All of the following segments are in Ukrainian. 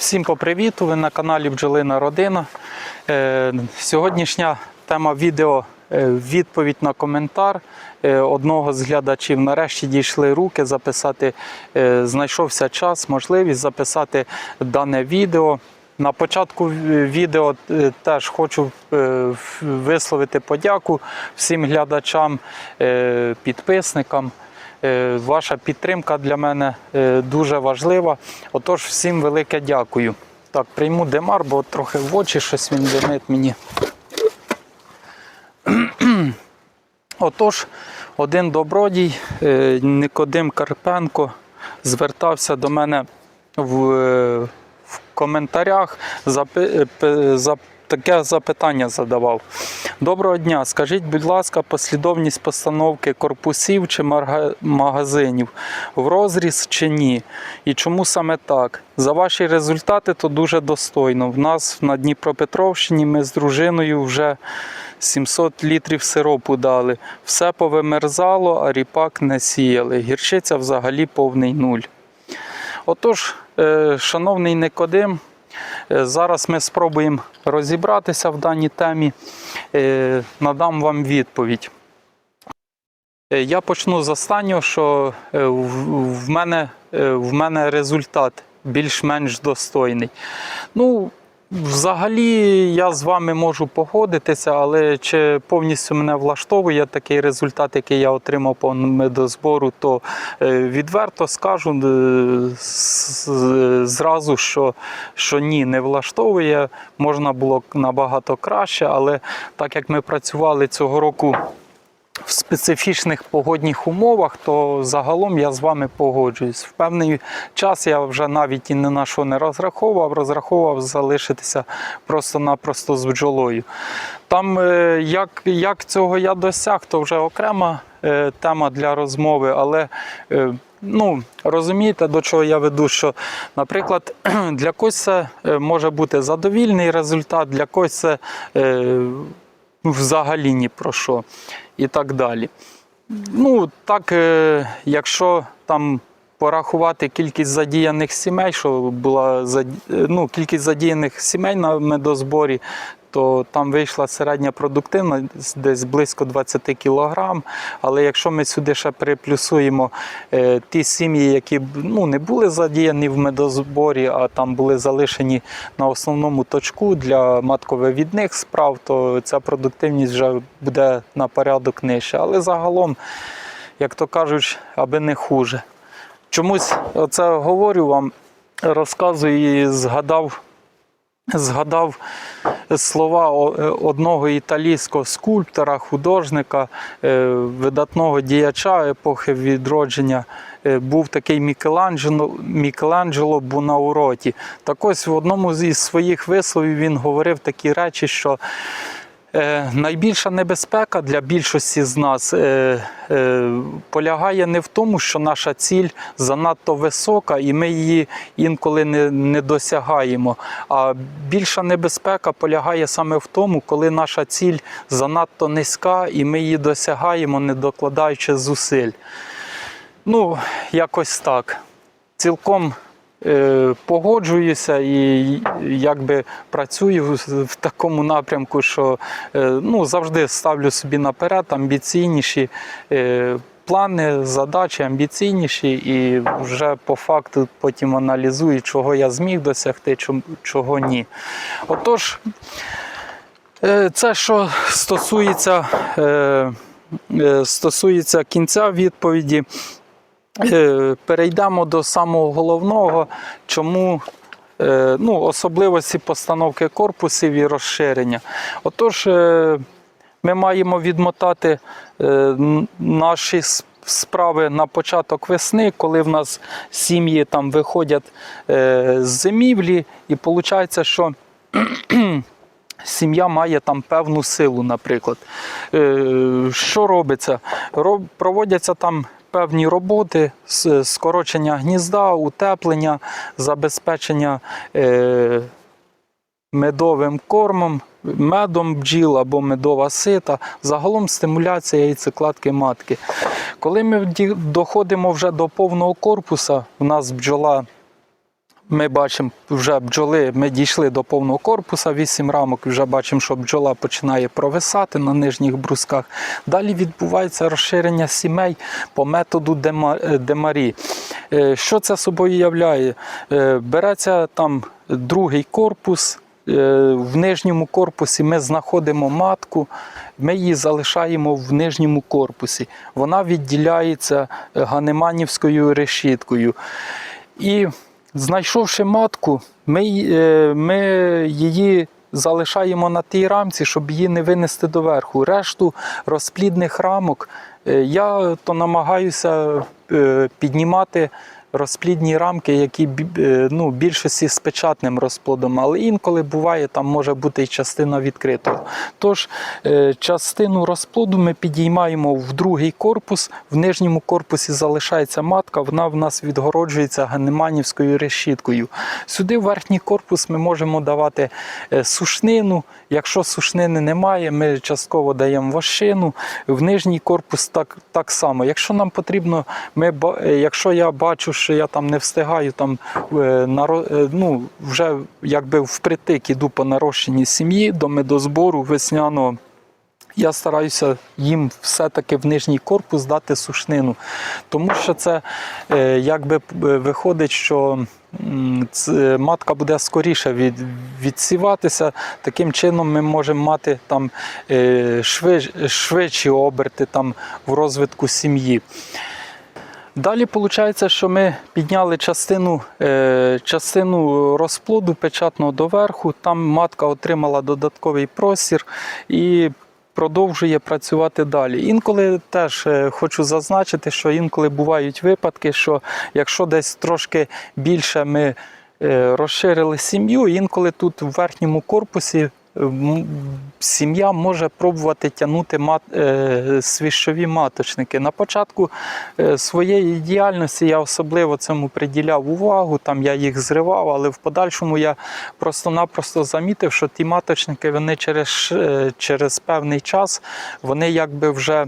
Всім по привіту! Ви на каналі Бджолина Родина. Е, Сьогоднішня тема відео е, відповідь на коментар е, одного з глядачів. Нарешті дійшли руки записати, знайшовся час, можливість записати дане відео. На початку відео теж хочу висловити подяку всім глядачам, підписникам. Е, Ваша підтримка для мене е, дуже важлива. Отож, всім велике дякую. Так, прийму демар, бо трохи в очі щось він димить мені. Отож, один добродій, е, Никодим Карпенко, звертався до мене в, в коментарях, запи, е, пе- за, таке запитання задавав. Доброго дня, скажіть, будь ласка, послідовність постановки корпусів чи магазинів в розріз чи ні? І чому саме так? За ваші результати то дуже достойно. В нас на Дніпропетровщині ми з дружиною вже 700 літрів сиропу дали. Все повимерзало, а ріпак не сіяли. Гірчиця взагалі повний нуль. Отож, е, шановний Никодим, зараз ми спробуємо розібратися в даній темі. Е, Надам вам відповідь. Е, Я почну з останнього, що е, в- мене, е, в мене результат більш-менш достойний. Ну, взагалі, я з вами можу погодитися, але чи повністю мене влаштовує такий результат, який я отримав по медозбору, то е, відверто скажу е, зразу, що, що ні, не влаштовує. Можна було набагато краще, але так як ми працювали цього року в специфічних погодних умовах, то загалом я з вами погоджуюсь. В певний час я вже навіть і ні на що не розраховував, розраховував залишитися просто-напросто з бджолою. Там, е, як, як цього я досяг, то вже окрема е, тема для розмови, але е, ну, розумієте, до чого я веду, що, наприклад, для когось це може бути задовільний результат, для когось це взагалі ні про що і так далі. Ну, так, е, якщо там порахувати кількість задіяних сімей, що була е, ну, кількість задіяних сімей на медозборі, то там вийшла середня продуктивність десь близько 20 кг. Але якщо ми сюди ще приплюсуємо е, ті сім'ї, які ну, не були задіяні в медозборі, а там були залишені на основному точку для матковивідних справ, то ця продуктивність вже буде на порядок нижче. Але загалом, як то кажуть, аби не хуже. Чомусь оце говорю вам, розказую і згадав, згадав слова е, одного італійського скульптора, художника, е, видатного діяча епохи відродження. Е, Був такий Мікеланджело, Мікеланджело Бунауроті. Так ось в одному зі своїх висловів він говорив такі речі, що Найбільша небезпека для більшості з нас е, е, полягає не в тому, що наша ціль занадто висока, і ми її інколи не, досягаємо. А більша небезпека полягає саме в тому, коли наша ціль занадто низька, і ми її досягаємо, не докладаючи зусиль. Ну, якось так. Цілком е, погоджуюся і якби працюю в, такому напрямку, що е, ну, завжди ставлю собі наперед амбіційніші е, плани, задачі, амбіційніші, і вже по факту потім аналізую, чого я зміг досягти, чого ні. Отож, е, це що стосується, е, е, стосується кінця відповіді. Е, Перейдемо до самого головного, чому е, ну, особливості постановки корпусів і розширення. Отож, е, ми маємо відмотати наші справи на початок весни, коли в нас сім'ї там виходять з зимівлі, і виходить, що сім'я має там певну силу, наприклад. Що робиться? Проводяться там певні роботи, скорочення гнізда, утеплення, забезпечення е, медовим кормом, медом бджіл або медова сита, загалом стимуляція яйцекладки матки. Коли ми доходимо вже до повного корпуса, у нас бджола Ми бачимо вже бджоли, ми дійшли до повного корпуса, 8 рамок, вже бачимо, що бджола починає провисати на нижніх брусках. Далі відбувається розширення сімей по методу е, Демарі. Е, Що це собою являє? Е, Береться там другий корпус. В нижньому корпусі ми знаходимо матку, ми її залишаємо в нижньому корпусі. Вона відділяється ганеманівською решіткою. І знайшовши матку, ми, е, ми її залишаємо на тій рамці, щоб її не винести доверху. Решту розплідних рамок е, я то намагаюся е, піднімати розплідні рамки, які ну, більшості з печатним розплодом, але інколи буває, там може бути і частина відкритого. Тож е, частину розплоду ми підіймаємо в другий корпус, в нижньому корпусі залишається матка, вона в нас відгороджується ганеманівською решіткою. Сюди в верхній корпус ми можемо давати е, сушнину. Якщо сушнини немає, ми частково даємо вощину. В нижній корпус так, так само. Якщо нам потрібно, ми, е, якщо я бачу, що я там не встигаю, там е, е, ну, вже якби впритик іду по нарощенні сім'ї до медозбору весняного. Я стараюся їм все-таки в нижній корпус дати сушнину, тому що це е, якби виходить, що матка буде скоріше від, відсіватися. Таким чином ми можемо мати там швидші оберти там в розвитку сім'ї. Далі виходить, що ми підняли частину, е, частину розплоду печатного доверху. Там матка отримала додатковий простір і продовжує працювати далі. Інколи теж е, хочу зазначити, що інколи бувають випадки, що якщо десь трошки більше ми е, розширили сім'ю, інколи тут в верхньому корпусі сім'я може пробувати тягнути мат, е, свіщові маточники. На початку е, своєї діяльності я особливо цьому приділяв увагу, там я їх зривав, але в подальшому я просто-напросто замітив, що ті маточники вони через, е, через певний час вони якби вже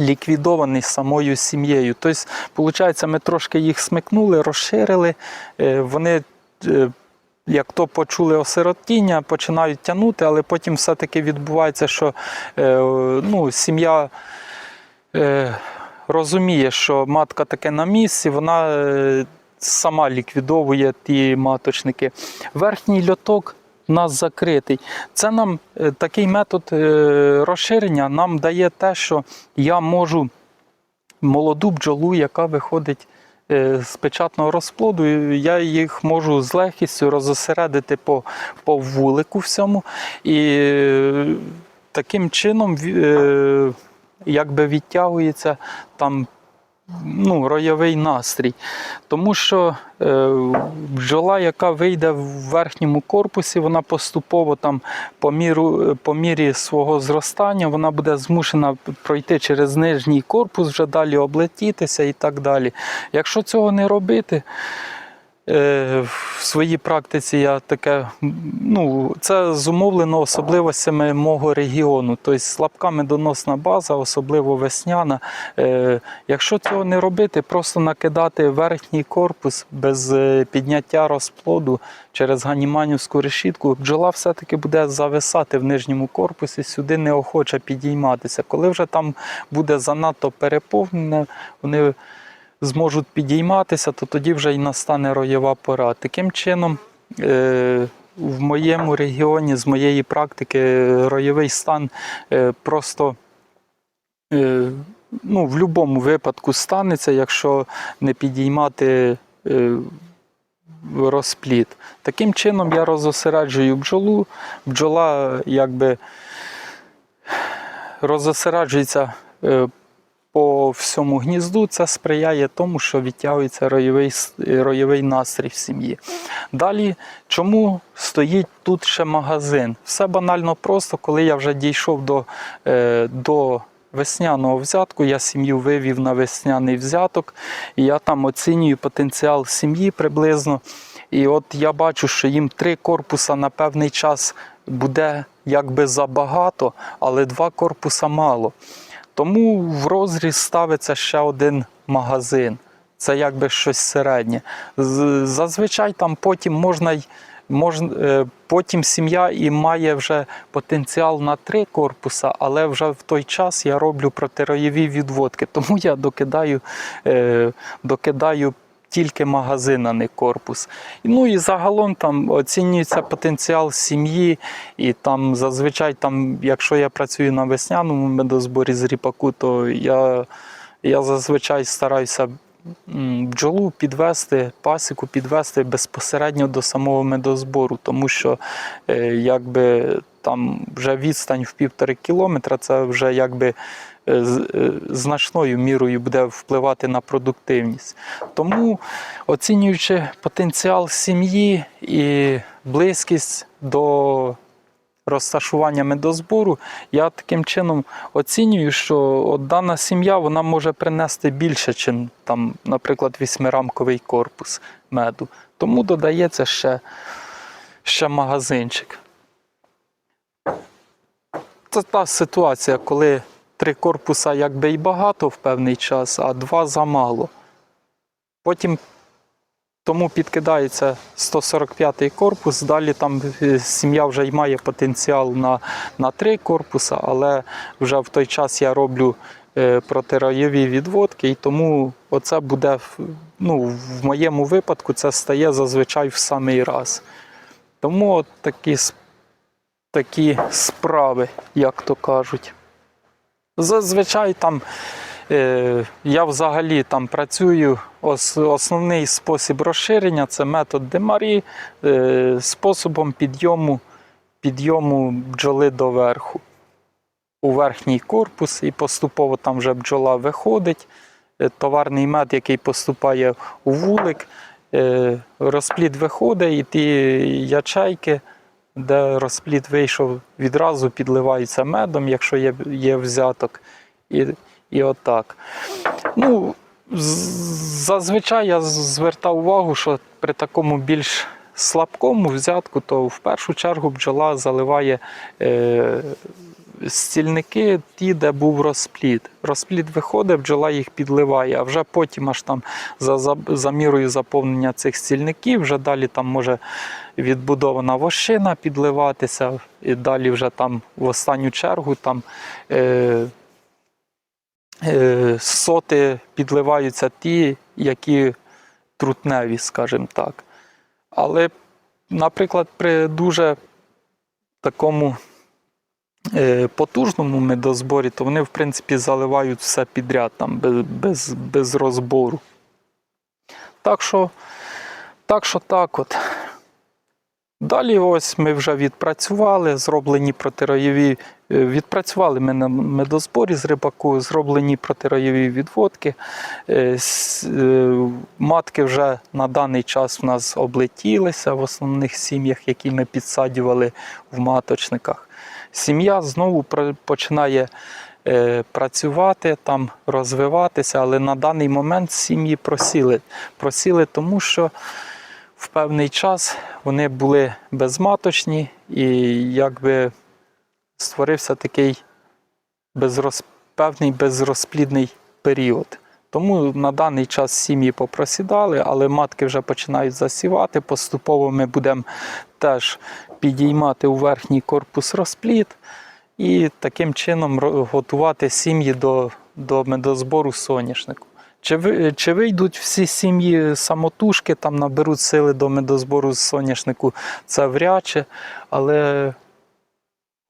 ліквідовані самою сім'єю. Тобто, виходить, ми трошки їх смикнули, розширили, вони. Як то почули осиротіння, починають тягнути, але потім все-таки відбувається, що е, ну, сім'я е, розуміє, що матка таке на місці, вона е, сама ліквідовує ті маточники. Верхній льоток у нас закритий. Це нам такий метод розширення нам дає те, що я можу молоду бджолу, яка виходить з печатного розплоду, я їх можу з легкістю розосередити по, по вулику всьому. І е, таким чином е, якби відтягується там ну, ройовий настрій. Тому що е, бджола, яка вийде в верхньому корпусі, вона поступово там по, міру, по мірі свого зростання вона буде змушена пройти через нижній корпус, вже далі облетітися і так далі. Якщо цього не робити, В своїй практиці я таке, ну, це зумовлено особливостями мого регіону. Тобто слабка медоносна база, особливо весняна. Е, Якщо цього не робити, просто накидати верхній корпус без е, підняття розплоду через ганіманівську решітку, бджола все-таки буде зависати в нижньому корпусі, сюди неохоче підійматися. Коли вже там буде занадто переповнене, вони зможуть підійматися, то тоді вже й настане роєва пора. Таким чином, е, в моєму регіоні, з моєї практики, роєвий стан е, просто е, ну, в будь-якому випадку станеться, якщо не підіймати розплід. Таким чином я розосереджую бджолу. Бджола якби розосереджується по всьому гнізду, це сприяє тому, що відтягується роєвий, с- роєвий настрій в сім'ї. Далі, чому стоїть тут ще магазин? Все банально просто, коли я вже дійшов до, е, до весняного взятку, я сім'ю вивів на весняний взяток, і я там оцінюю потенціал сім'ї приблизно. І от я бачу, що їм три корпуса на певний час буде якби забагато, але два корпуса мало. Тому в розріз ставиться ще один магазин. Це якби щось середнє. Зазвичай там потім можна й е, потім сім'я і має вже потенціал на три корпуса, але вже в той час я роблю протироєві відводки. Тому я докидаю, е, докидаю тільки магазин, а не корпус. Ну і загалом там оцінюється потенціал сім'ї, і там зазвичай, там, якщо я працюю на весняному медозборі з ріпаку, то я, я зазвичай стараюся бджолу підвести, пасіку підвести безпосередньо до самого медозбору, тому що е, якби там вже відстань в півтори кілометра, це вже якби е, е, значною мірою буде впливати на продуктивність. Тому, оцінюючи потенціал сім'ї і близькість до розташування медозбору, я таким чином оцінюю, що от дана сім'я вона може принести більше, ніж там, наприклад, вісьмирамковий корпус меду. Тому додається ще, ще магазинчик. Це та ситуація, коли три корпуса якби і багато в певний час, а два замало. Потім тому підкидається 145-й корпус. Далі там е, сім'я вже й має потенціал на, на три корпуса, але вже в той час я роблю е, протирайові відводки, і тому оце буде ну, в моєму випадку це стає зазвичай в самий раз. Тому от такі, такі справи, як то кажуть. Зазвичай там я взагалі там працюю. Основний спосіб розширення це метод Демарі е, способом підйому, підйому бджоли до верху. У верхній корпус, і поступово там вже бджола виходить. Е, Товарний мед, який поступає у вулик, е, розплід виходить, і ті ячейки, де розплід вийшов, відразу підливаються медом, якщо є, є взяток. І, і отак. Ну, зазвичай я звертав увагу, що при такому більш слабкому взятку, то в першу чергу бджола заливає е, стільники, ті, де був розплід. Розплід виходить, бджола їх підливає, а вже потім аж там за, за, за мірою заповнення цих стільників, вже далі там може відбудована вощина підливатися, і далі вже там в останню чергу там. Е, соти підливаються ті, які трутневі, скажімо так. Але, наприклад, при дуже такому е, потужному медозборі, то вони, в принципі, заливають все підряд там, без, без, без розбору. Так що, так що так от. Далі ось ми вже відпрацювали, зроблені протироєві, е, відпрацювали ми на медозборі з рибаку, зроблені протироєві відводки. Е, е, Матки вже на даний час в нас облетілися в основних сім'ях, які ми підсадювали в маточниках. Сім'я знову починає працювати, там розвиватися, але на даний момент сім'ї просіли. Просіли тому, що в певний час вони були безматочні і якби створився такий безроз... певний безрозплідний період. Тому на даний час сім'ї попросідали, але матки вже починають засівати. Поступово ми будемо теж підіймати у верхній корпус розплід і таким чином готувати сім'ї до, до медозбору соняшнику. Чи, чи вийдуть всі сім'ї самотужки, там наберуть сили до медозбору з соняшнику, це вряд чи, але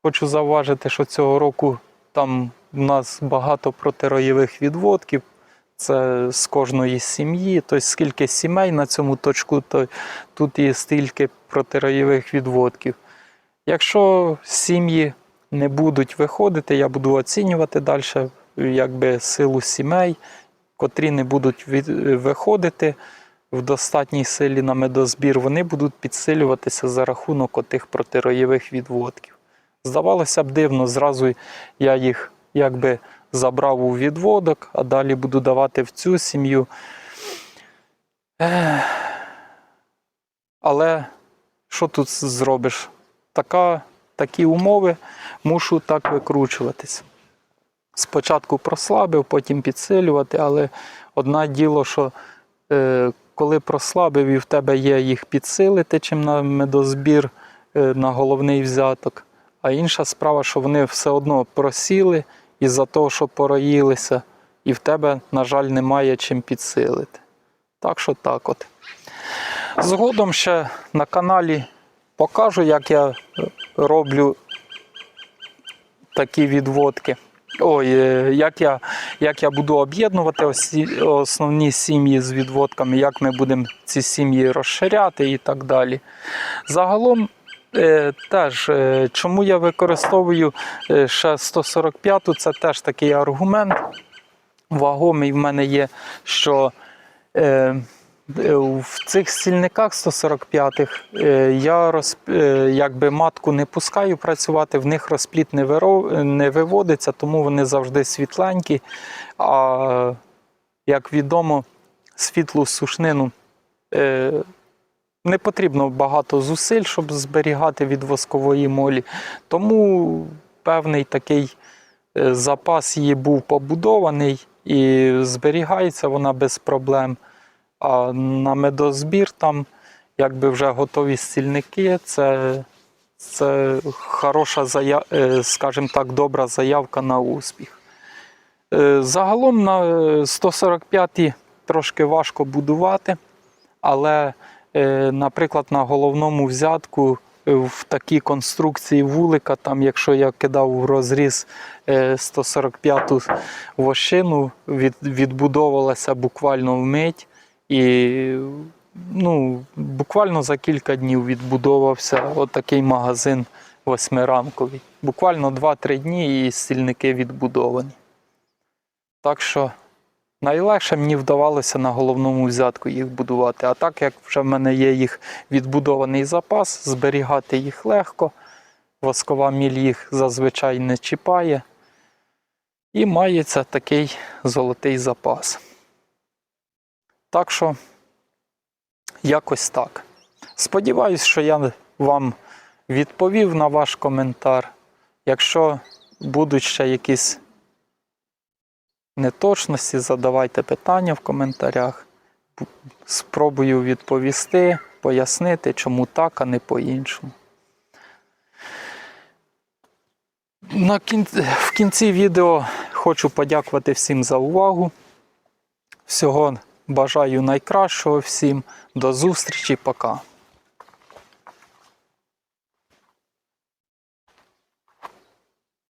хочу зауважити, що цього року там у нас багато протироєвих відводків. Це з кожної сім'ї, тобто скільки сімей на цьому точку, то тут і стільки протироєвих відводків. Якщо сім'ї не будуть виходити, я буду оцінювати далі якби, силу сімей, котрі не будуть від, виходити в достатній силі на медозбір, вони будуть підсилюватися за рахунок отих протироєвих відводків. Здавалося б, дивно, зразу я їх якби забрав у відводок, а далі буду давати в цю сім'ю. Але що тут зробиш? Така, такі умови мушу так викручуватись. Спочатку прослабив, потім підсилювати, але одне діло, що е, коли прослабив і в тебе є їх підсилити, чим на медозбір е, на головний взяток. А інша справа, що вони все одно просіли із-за того, що пороїлися, і в тебе, на жаль, немає чим підсилити. Так що так от. Згодом ще на каналі покажу, як я е, роблю такі відводки. Ой, е, як я, як я буду об'єднувати основні сім'ї з відводками, як ми будемо ці сім'ї розширяти і так далі. Загалом, е, теж, е, чому я використовую е, ще 145-ту, це теж такий аргумент. Вагомий в мене є, що е, в цих стільниках 145-х е, я роз, е, якби матку не пускаю працювати, в них розпліт не, виро, не виводиться, тому вони завжди світленькі. А як відомо, світлу сушнину е, не потрібно багато зусиль, щоб зберігати від воскової молі. Тому певний такий е, запас її був побудований і зберігається вона без проблем. А на медозбір там якби вже готові стільники, це, це хороша е, скажімо так, добра заявка на успіх. Е, Загалом на 145-ті трошки важко будувати, але, е, наприклад, на головному взятку е, в такій конструкції вулика, там, якщо я кидав в розріз е, 145-ту вощину, від, відбудовувалася буквально вмить. І ну, буквально за кілька днів відбудовувався отакий магазин восьмирамковий. Буквально 2-3 дні і стільники відбудовані. Так що найлегше мені вдавалося на головному взятку їх будувати. А так як вже в мене є їх відбудований запас, зберігати їх легко, воскова міль їх зазвичай не чіпає. І мається такий золотий запас. Так що, якось так. Сподіваюсь, що я вам відповів на ваш коментар. Якщо будуть ще якісь неточності, задавайте питання в коментарях. Спробую відповісти, пояснити, чому так, а не по-іншому. В кінці відео хочу подякувати всім за увагу. Всього бажаю найкращого всім. До зустрічі, пока.